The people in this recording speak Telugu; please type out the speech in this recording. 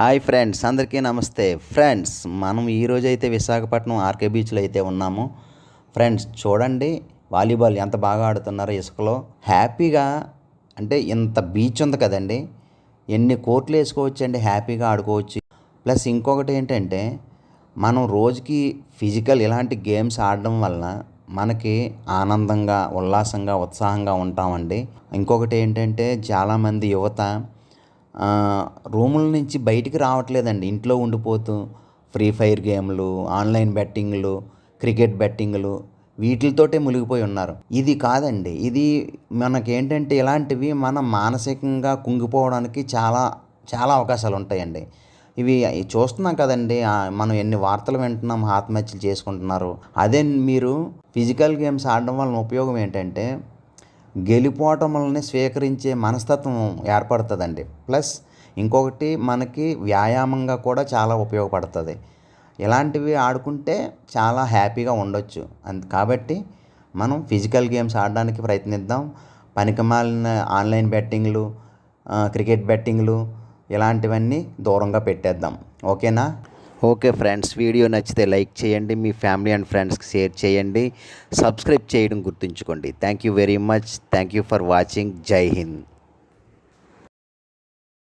హాయ్ ఫ్రెండ్స్ అందరికీ నమస్తే. ఫ్రెండ్స్ మనం ఈరోజు అయితే విశాఖపట్నం ఆర్కే బీచ్లో అయితే ఉన్నాము. ఫ్రెండ్స్ చూడండి వాలీబాల్ ఎంత బాగా ఆడుతున్నారో ఇసుకలో. హ్యాపీగా అంటే ఇంత బీచ్ ఉంది కదండి. ఎన్ని కోట్లు వేసుకోవచ్చు అండి హ్యాపీగా ఆడుకోవచ్చు. ప్లస్ ఇంకొకటి ఏంటంటే మనం రోజుకి ఫిజికల్ ఇలాంటి గేమ్స్ ఆడడం వలన మనకి ఆనందంగా ఉల్లాసంగా ఉత్సాహంగా ఉంటామండి. ఇంకొకటి ఏంటంటే చాలామంది యువత రూముల నుంచి బయటికి రావట్లేదండి. ఇంట్లో ఉండిపోతూ ఫ్రీ ఫైర్ గేమ్లు ఆన్లైన్ బెట్టింగ్లు క్రికెట్ బెట్టింగ్లు వీటితోటే మునిగిపోయి ఉన్నారు. ఇది కాదండి. ఇది మనకేంటంటే ఇలాంటివి మనం మానసికంగా కుంగిపోవడానికి చాలా చాలా అవకాశాలు ఉంటాయండి. ఇవి చూస్తున్నాం కదండి. మనం ఎన్ని వార్తలు వింటున్నాం ఆత్మహత్యలు చేసుకుంటున్నారు. అదే మీరు ఫిజికల్ గేమ్స్ ఆడడం వలన ఉపయోగం ఏంటంటే గెలిపోవటములని స్వీకరించే మనస్తత్వం ఏర్పడుతుందండి. ప్లస్ ఇంకొకటి మనకి వ్యాయామంగా కూడా చాలా ఉపయోగపడుతుంది. ఇలాంటివి ఆడుకుంటే చాలా హ్యాపీగా ఉండొచ్చు. అంత కాబట్టి మనం ఫిజికల్ గేమ్స్ ఆడడానికి ప్రయత్నిద్దాం. పనికిమాలిన ఆన్లైన్ బెట్టింగ్లు క్రికెట్ బెట్టింగ్లు ఇలాంటివన్నీ దూరంగా పెట్టేద్దాం. ఓకేనా? ఓకే ఫ్రెండ్స్ వీడియో నచ్చితే లైక్ చేయండి మీ ఫ్యామిలీ అండ్ ఫ్రెండ్స్కి షేర్ చేయండి. సబ్స్క్రైబ్ చేయడం గుర్తుంచుకోండి. Thank you very much. Thank you for watching. Jai Hind.